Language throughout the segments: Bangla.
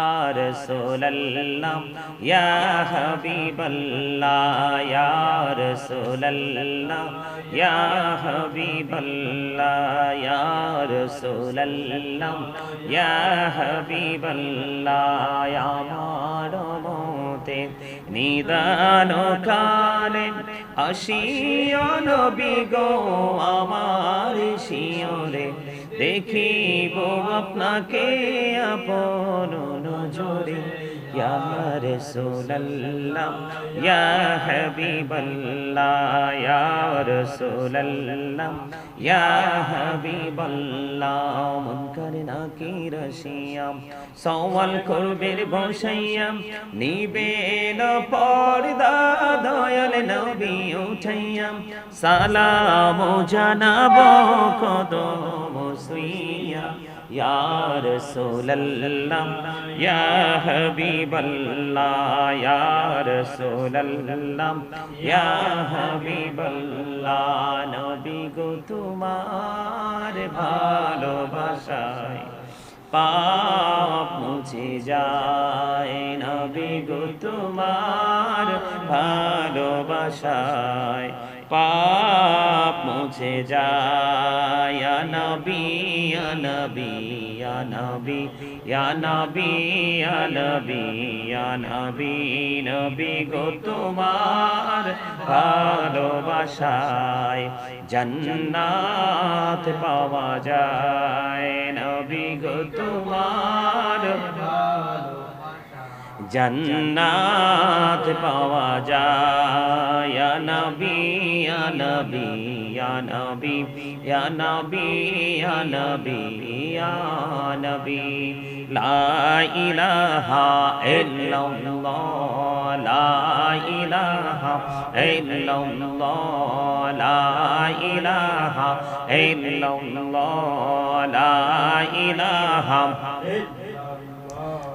رسول الله يا حبيب الله يا رسول الله يا حبيب الله يا رسول الله يا حبيب الله يا মারমতে নিদান কালে আসিও নবী গো আমার শিয়রে দেখিব আপনাকে আপন নজরে। ইয়া রাসূলুল্লাহ, ইয়া হাবিবাল্লাহ, ইয়া রাসূলুল্লাহ, ইয়া কি রসিয়াম সওয়াল করবে বসাইয়াম নিবেন পর্দা দয়াল নবী উঠাইয়াম সালাম জানাব কদম সুইয়া ইয়া রাসূলুল্লাহ ইয়া হাবিবাল্লাহ ইয়া রাসূলুল্লাহ ইয়া হাবিবাল্লাহ নবী গো তোমার ভালোবাসায় পাপ মুছে যায় নবী গো তোমার ভালোবাসায় পাপ মুছে যায়। নবী নবী নবী গো তোমার ভালোবাসায় জন্নাত পাওয়া যায়। নবী গো তোমার জন্নাত পাওয়া যায়। নবী নবী নবী নবী নবী নবী। লা ইলাহা ইল্লাল্লাহ, লা ইলাহা ইল্লাল্লাহ, লা ইলাহা ইল্লাল্লাহ, লা ইলাহা لا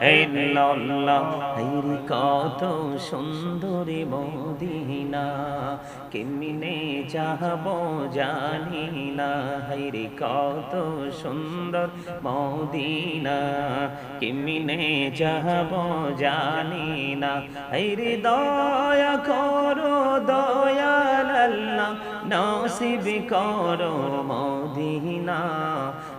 হাইরে কত সুন্দরী মদিনা, কেমনে চাহব জানি না, হাইরে কত সুন্দর মদিনা, কেমনে চাহব জানি না, হাইরে দয়া করো দয়াল নসিব করো মদিনা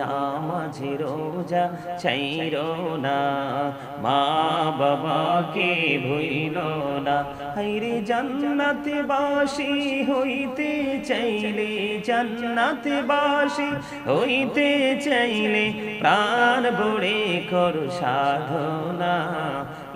নামাজ রোজা চাইরো না। মা বাবাকে ভুইল না। হাইরে জান্নাতে বাসি হইতে চাইলে জান্নাতে বাসি হইতে চাইলে প্রাণ বড়ে করু সাধনা।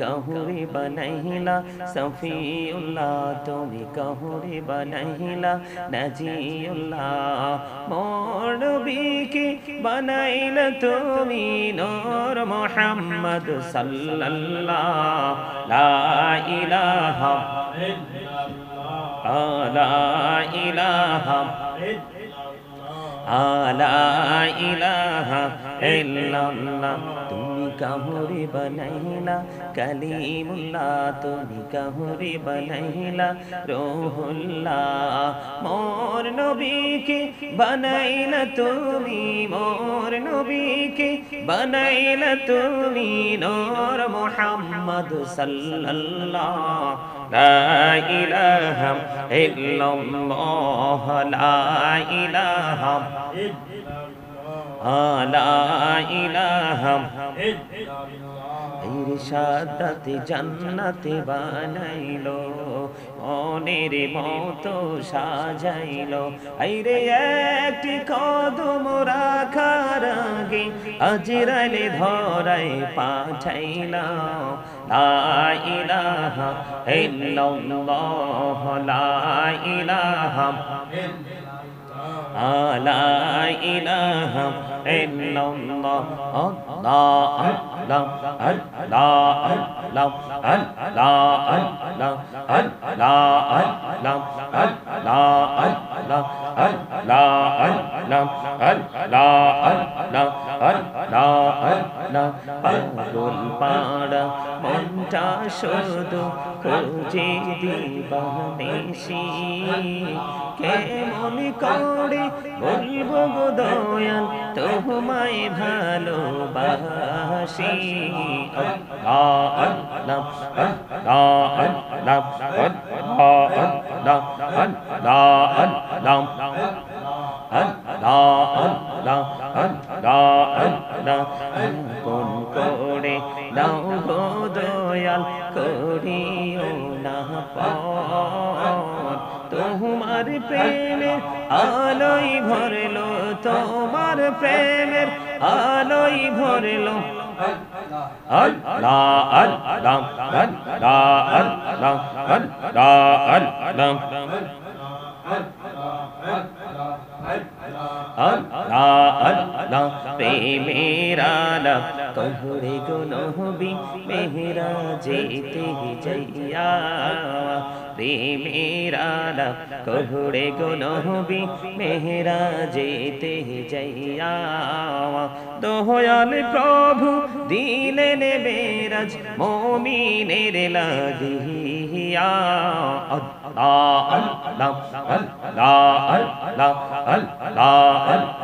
কাহুরে বানাইলা সফিউল্লাহ তুমি কাহুরে বানাইলা নাজিউল্লাহ মোর নবীকে বানাইলা তুমি নূর মুহাম্মদ সাল্লাল্লাহ লা ইলাহা লা ইলাহা আলা ইলাহা ইল্লাল্লাহ কাহুরি বনাইলা কালিমুল্লাহ তুমি কাহুরি বনাইলা রোহুল্লাহ মোর নবীকে বনাইলা তুমি মোর নবীকে বনাইলা তুমি নূর মুহাম্মদ সাল্লাল্লাহ লা ইলাহা ইল্লাল্লাহ লা ইলাহা ইল্লাল্লাহ লা ইলাহা এর সাদাতে জান্নাতে বানাইল, মনের মতো সাজাইল। আইরে একটি কদম রাখার আগে আজরালে ধরাই পাঠাইল লা ইলাহা ইল্লাল্লাহ, লা ইলাহা লা ইলাহা illallah Allah Allah পাগল পাড়া মনটা শুধু খুঁজে দিবানিসি কেমন করে বলব গো দয়াল তোমায় ভালোবাসি আল্লাহ Lam An La An La An La An La An Kun Kore Dao Go Doyal Koriyo Na Pon তোমার প্রেমের আলোই ভরলো তোমার প্রেমের আলোই ভরলো আল্লাহ আল্লাহ আল্লাহ আল্লাহ আল্লাহ আল্লাহ अल्लाह अल्लाह मेरा लफ्ज কহরে গো নহবি মেহরা যেতে যাইয়া প্রেমের আলাপ কহরে গো নহবি মেহরা যেতে যাইয়া দোহয়াল প্রভু দিলেন বেরাজ মমিনের লাগিয়া। আল্লাহ আল্লাহ আল্লাহ আল্লাহ আল্লাহ আল্লাহ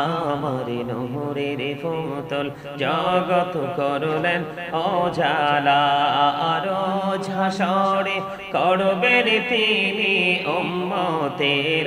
আমার রে ফুতল জগত করলেন অজালা আরও ঝাসরে করবেন তিনি উম্মতের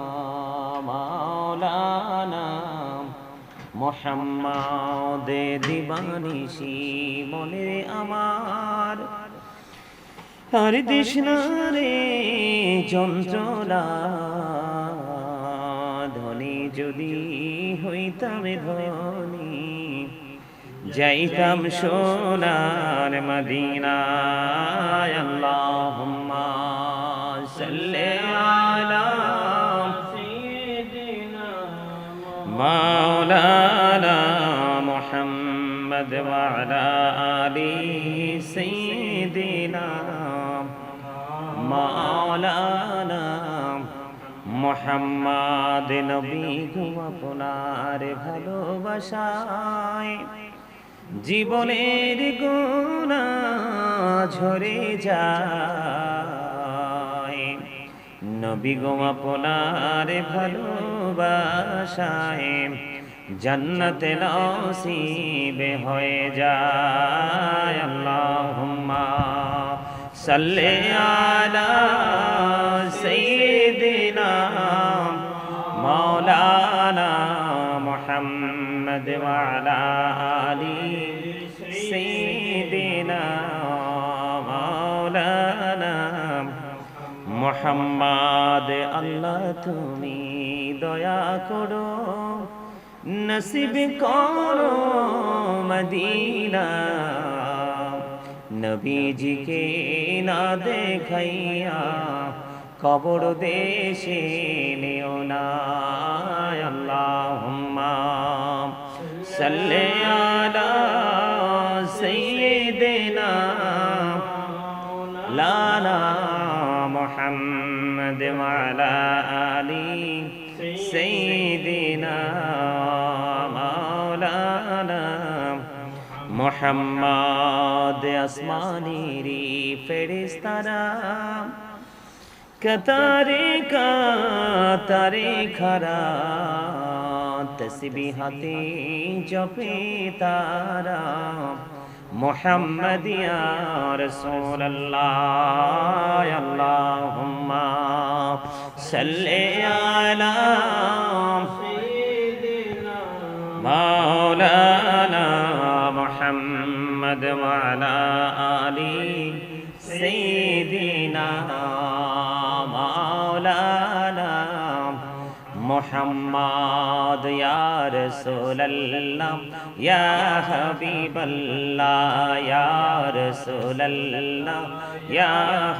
মোহাম্মদে দিবানিসি মনে আমার। আর দিশনারে যন্ত্রণা, ধনী যদি হইতাম ধনি, যাইতাম সোনার মদিনা আল্লাহুম্মা সাল্লি আলা মা محمد وعلى آل سيدنا مولانا মোহাম্মদ নবী গো আপনার ভালোবাসায় জীবনের গুণা ঝরে যায় নবী গো আপনার ভালোবাসায় জন্নতে নসিবে হয়ে যায়। আল্লাহুম্মা সাল্লি আলা সাইয়্যিদিনা মাওলানা মুহাম্মদ ওয়া আলা আলি সাইয়্যিদিনা মাওলানা মোহাম্মদ। আল্লাহ তুমি দয়া করো। নসিব করো মদিনা নবীজিকে না দেখাইয়া কবর দেশে নিও না আল্লাহুম্মা সাল্লি আলা সাইয়্যিদিনা লানা মুহাম্মদ ওয়া আলা محمد آسمانی ری فرستارا۔ کتارے کا تارے کھرا تسبیحاتے جپے تارا۔ محمد یا رسول اللہ اللہم صلی علی وعلى آل سيدنا مولانا محمد یا رسول اللہ یا حبیب اللہ یا رسول اللہ یا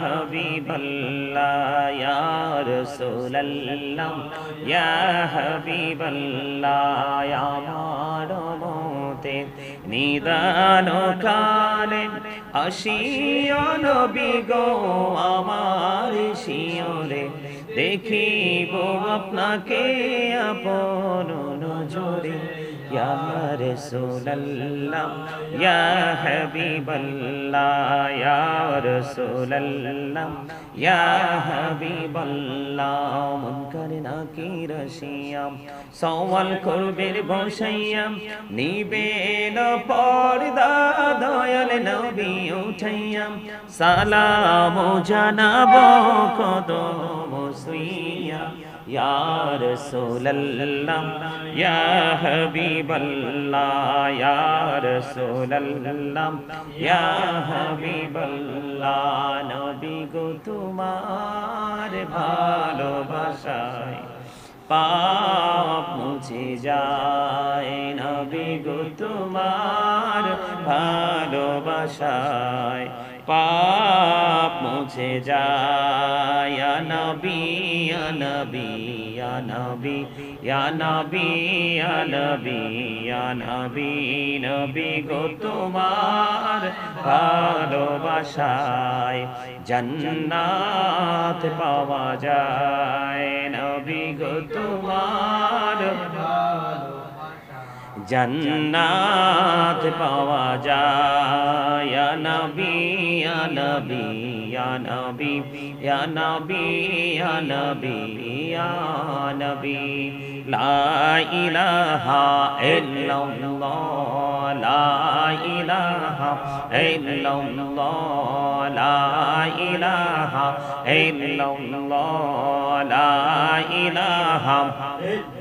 حبیب اللہ یا رسول اللہ یا حبیب اللہ یا مارو নিদান কালে আসিও নবী গো আমার শিওরে দেখিব আপনাকে আপন নজরে। ইয়া রাসূলুল্লাহ ইয়া হাবিবাল্লাহ ইয়া রাসূলুল্লাহ ইয়া হাবিবাল্লাহ মন করে না কি রসিয়াম সওয়াল করবে বসাইয়াম নিবেন পর্দা দয়াল নবী উঠাইয়াম সালাম জানাব কদম সুইয়া ইয়া রাসূলুল্লাহ, ইয়া হাবিবাল্লাহ, ইয়া রাসূলুল্লাহ, ইয়া হাবিবাল্লাহ, নবী গো তোমার ভালোবাসায় পাপ মুছে যায়, নবী গো তোমার ভালোবাসায় পাপ মুছে যায়। নবী নবী নবী নবী নবী নবী নবী গো তোমার ভালোবাসায় জন্নাত পাওয়া যায়। নবী গো তোমার জন্নাত পাওয়া যায়। নবী ya Nabi, ya Nabi, ya Nabi, ya Nabi, ya Nabi. La ilaha illallah, la ilaha illallah, la ilaha illallah, la ilaha illallah.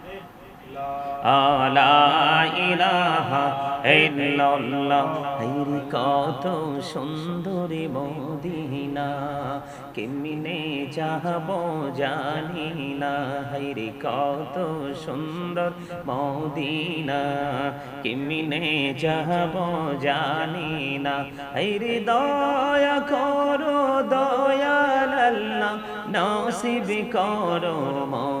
লা হেরি কত সুন্দরী মদিনা, কেমনে চাহব জানি না। হেরি কত সুন্দর মদিনা, কেমনে চাহব জানি না। হেরি দয়া করো দয়াল নসিব করো মদিনা।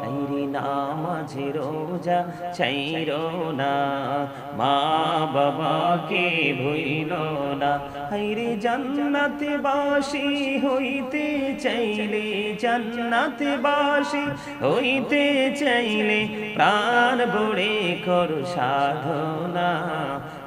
নামাজ রোজা চাইর না। মা বাবাকে ভুইল না। হাইরে জান্নাত বাসি হইতে চাইলে জান্নাত বাসি হইতে চাইলে প্রাণ বড়ে করো সাধনা।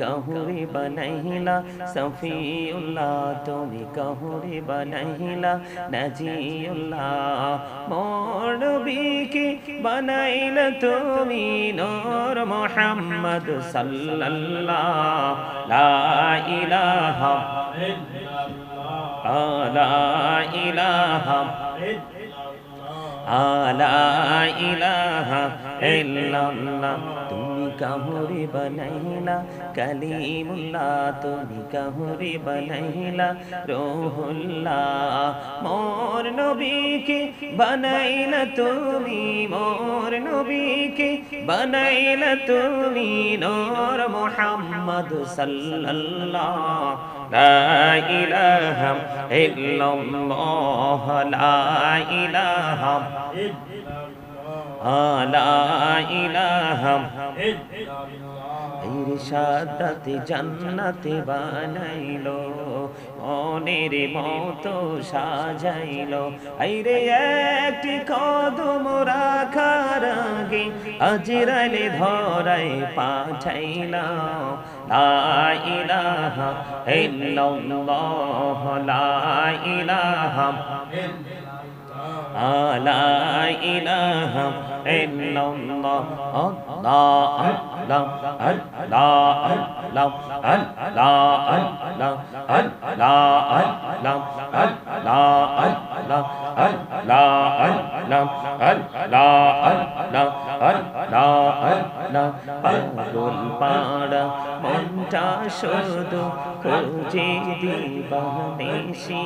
কাহুরে বানাইলা সফিউল্লাহ তুমি কাহুরে বানাইলা নাজিউল্লাহ মোর নবীকে বানাইলা তুমি নূর মুহাম্মদ সাল্লাল্লাহ লা ইলাহা লা ইলাহা আলা ইলাহা ইল্লাল্লাহ কাহুরি বনাইলা, কালিমুল্লাহ তুমি কাহুরি বনাইলা, রোহুল্লাহ, মোর নবীকে বনাইলা তুমি, মোর নবীকে বনাইলা তুমি, নূর মুহাম্মদ সাল্লাল্লাহ লা ইল্লাল্লাহ, লা ইলাহা لا إله لا إله ইরশাদাতে জান্নাতে বানাইলো মনের মতো সাজাইলো আইরে একটি কদম রাখার আগে আজরাইলে ধরাই পাঠাইলা লা ইলাহা ইল্লাল্লাহ লা ইলাহা লা ইলাহা illallah Allah Allah Allah Allah Allah Allah Allah Allah Allah পাগল পাড়া মনটা শুধু খোঁজে দিবানিসি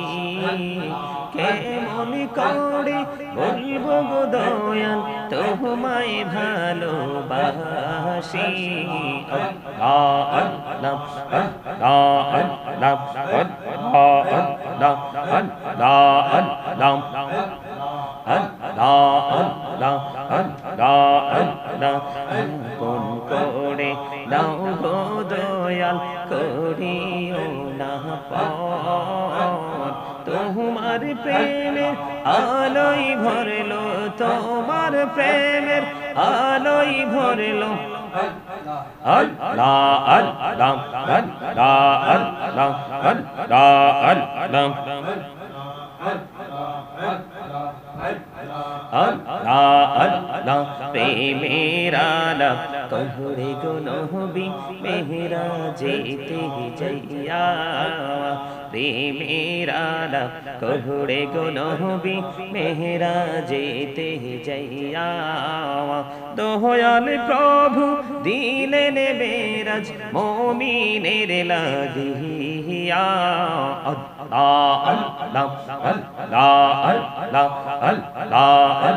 কেমন করে বলব গো দয়াল তোমায় ভালোবাসি আল্লাহ Ram কোন করে দাও গো দয়াল করিও না তোমার প্রেমের আলোই ভরলো তোমার প্রেমের আলোই ভরলো আল্লাহ আল্লাহ যেতে যাইয়া প্রেমেরালা কহরে গুনহবি মেহরা যেতে যাইয়া দোহয়াল প্রভু দিলেন বেরাজ মমিনের লাগিয়া আল্লাহ আল্লাহ আল্লাহ আল্লাহ আল্লাহ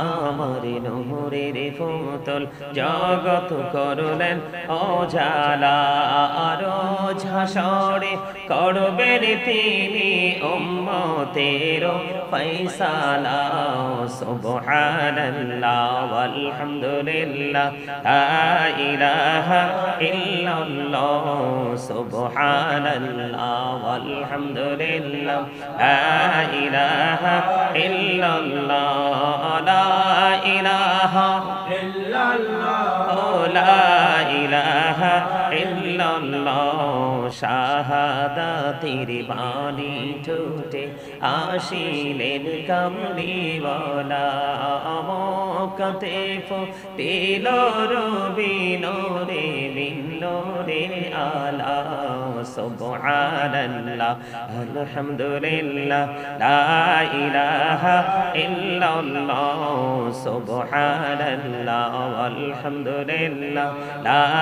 আমার নহরের ফুতল জগত করলেন অজালা আরও ঝাসরে করবেন তিনি উম্মতের ফৈসালা সুবহানাল্লাহ ইলাহা ইল্লাল্লাহ। লা ইলাহা ইল্লাল্লাহ, শাহাদাতের বাণী ঠোঁটে আসিলেন কামলিওয়ালা। মকাতে ফুটিল রবিনরে বিনরে আলা সুবহানাল্লাহ, আলহামদুলিল্লাহ, লা ইলাহা ইল্লাল্লাহ, সুবহানাল্লাহ আলহামদুলিল্লাহ লা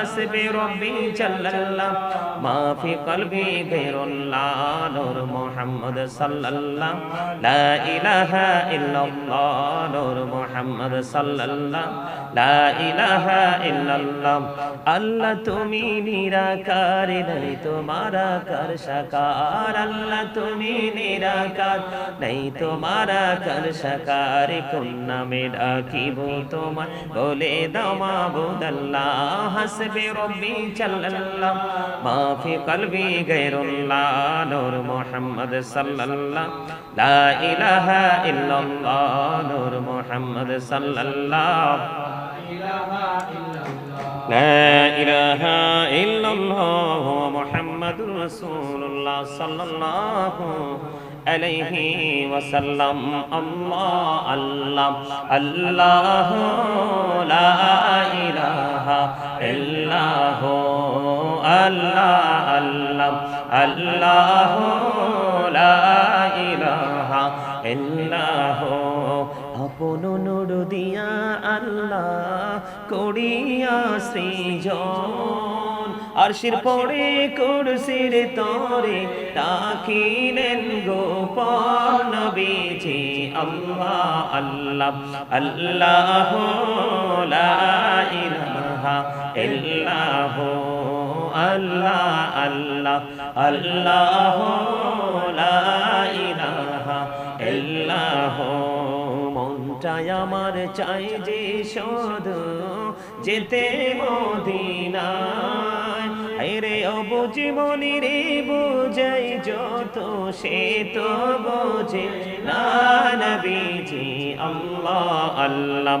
হাসবে রব্বি জাল্লাল্লাহ মা ফি কলবি গায়রুল্লাহ, নূর মুহাম্মদ সাল্লাল্লাহ, লা ইলাহা ইল্লাল্লাহ, নূর মুহাম্মদ সাল্লাল্লাহ, লা ইলাহা ইল্লাল্লাহ। আল্লাহ তুমি নিরাকার, নাই তোমার আকার সাকার। আল্লাহ তুমি নিরাকার, নাই তোমার সাকার। কোন নামে ডাকিব তোমার? বলে দাও মাবুদ আল্লাহ রব্বি জাল্লাল্লাহ মা ফি কলবি গায়রুল্লাহ নূর মুহাম্মদ সাল্লাল্লাহ লা ইলাহা ইল্লাল্লাহ নূর মুহাম্মদ সাল্লাল্লাহ لا إله إلا الله محمد رسول الله صلى الله عليه وسلم الله الله الله لا إله إلا আল্লাহ আল্লাহ আল্লাহ আল্লাহ, লা ইলাহা ইল্লাহ দিয়া আল্লাহ করিয়া সৃজন। আরশির পরে কুরসির তরে তাকিলেন গোপন নবীজি। আল্লাহ আল্লাহ আল্লাহ, লা ইলাহা ইল্লাহ, আল্লাহ আল্লাহ আল্লাহ, লা ইলাহা ইল্লাহ। মনটাই আমার চাই যে শুধু যেতে মদিনায়। রে অবুঝ মনি রে, বুঝাই যত, সে তো বোঝে। না নবীজি আল্লাহ। আল্লাহ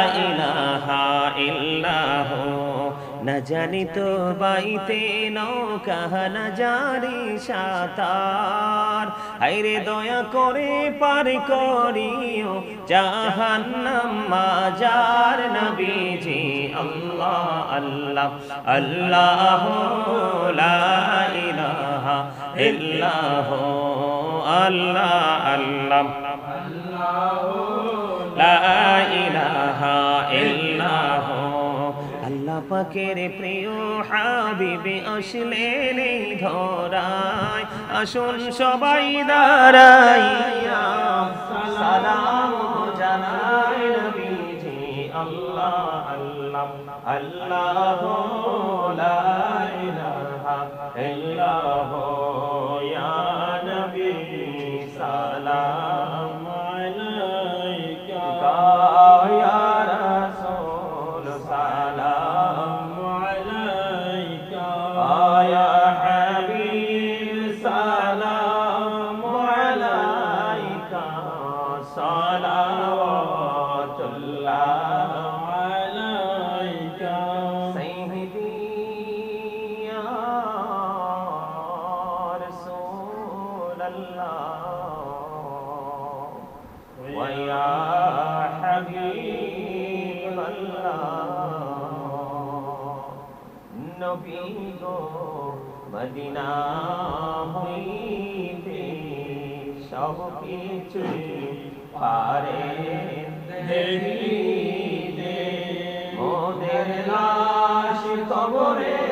না জানি তো বাইতে নৌকা, না জানি সাঁতার। হাইরে দয়া করে পার করিও, জাহান্নাম মাজার নবীজি, আল্লাহ আল্লাহ আল্লাহ, লা ইলাহা ইল্লাহ, আল্লাহ আল্লাহ লা ইলাহা ইল্লাহ। আল্লাহ পাকের প্রিয় হাবিবে আসলেন এই আসুন সবাই দাঁড়াইয়া। সালাম জানাই নবীজি আল্লাহ আল্লাহ আল্লাহ। ويا حبيب الله নবী গো মদিনা হইতে সব কিছু পারে দেখিতে মোদের লাশ কবরে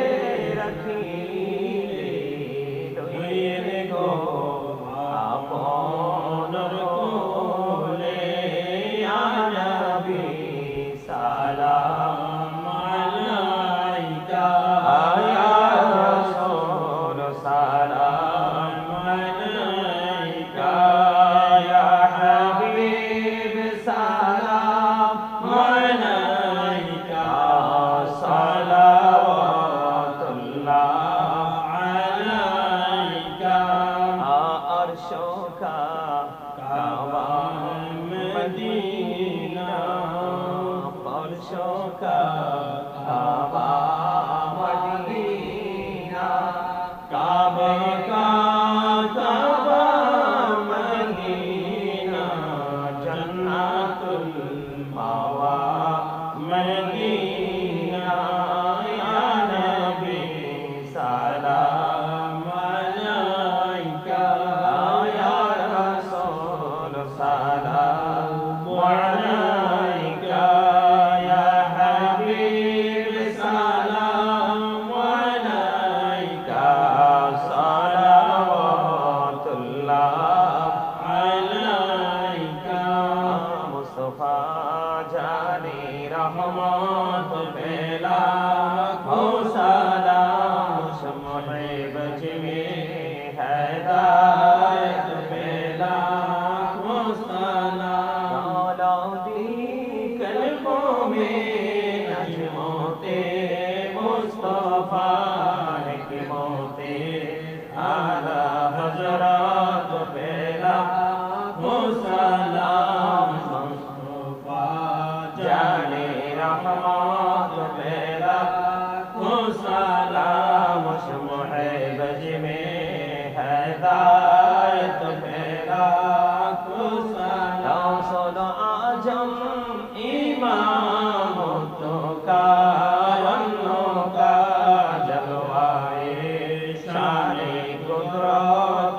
জানি রহমত মে।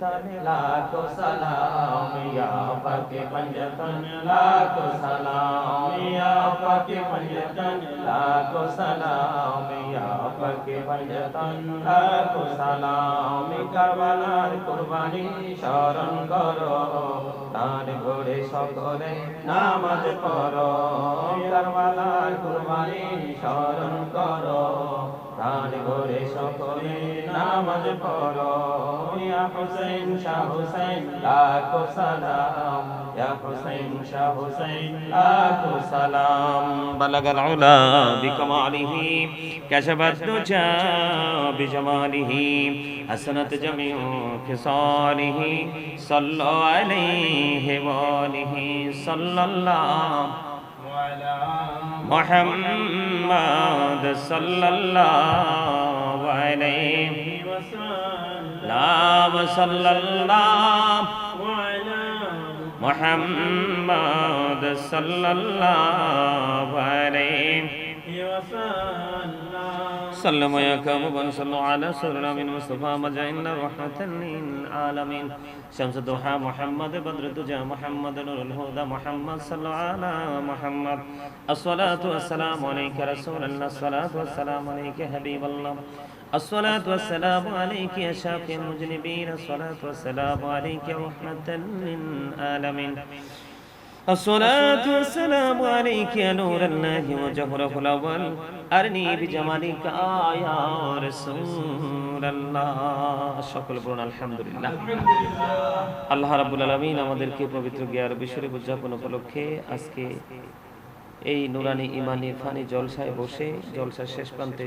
पंजतन लाखो सलाम या पके पंजतन लाखो सलाम या पके पंजतन लाखो सलाम या पके पंजतन लाखो सलाम কারবালার কুরবানি স্মরণ করো তার ঘরে সকলে নামাজ পড়ো কারবালার কুরবানি স্মরণ করো তার ঘরে সকলে নামাজ পড়ো। ইয়া হুসাইন, শাহ হুসাইন, লাখো সালাম। ইয়া হুসাইন, শাহ হুসাইন, লাখো সালাম। বালাগাল উলা বিকমালিহি কাশাবাত দুজা বিজমালিহি, হাসনাত জামিউ খিসালিহি সাল্লাল্লাহু আলাইহি ওয়া আলিহি সাল্লাল্লাহু। محمد صلى الله عليه لا صلى الله محمد صلى الله عليه سلم يا كامبا صلوا على سرنا من مصطفى مجعلنا رحمة للعالمين. شمس الضحى محمد بدر الدجى محمد نور الهدى محمد صلى على محمد. الصلاة والسلام عليك رسول الله الصلاة والسلام عليك حبيب الله. الصلاة والسلام عليك يا شافي المذنبين الصلاة والسلام عليك رحمة للعالمين. الصلاة والسلام عليك يا نور الله وجهره الأول أرني بجمالك يا رسول الله সকল বলুন আলহামদুলিল্লাহ আল্লাহ রাব্বুল আলামিন আমাদেরকে পবিত্র গিয়ার বিষয়ে উদযাপন উপলক্ষে আজকে এই নুরানি ইমানি ফানি জলসায় বসে জলসার শেষ প্রান্তে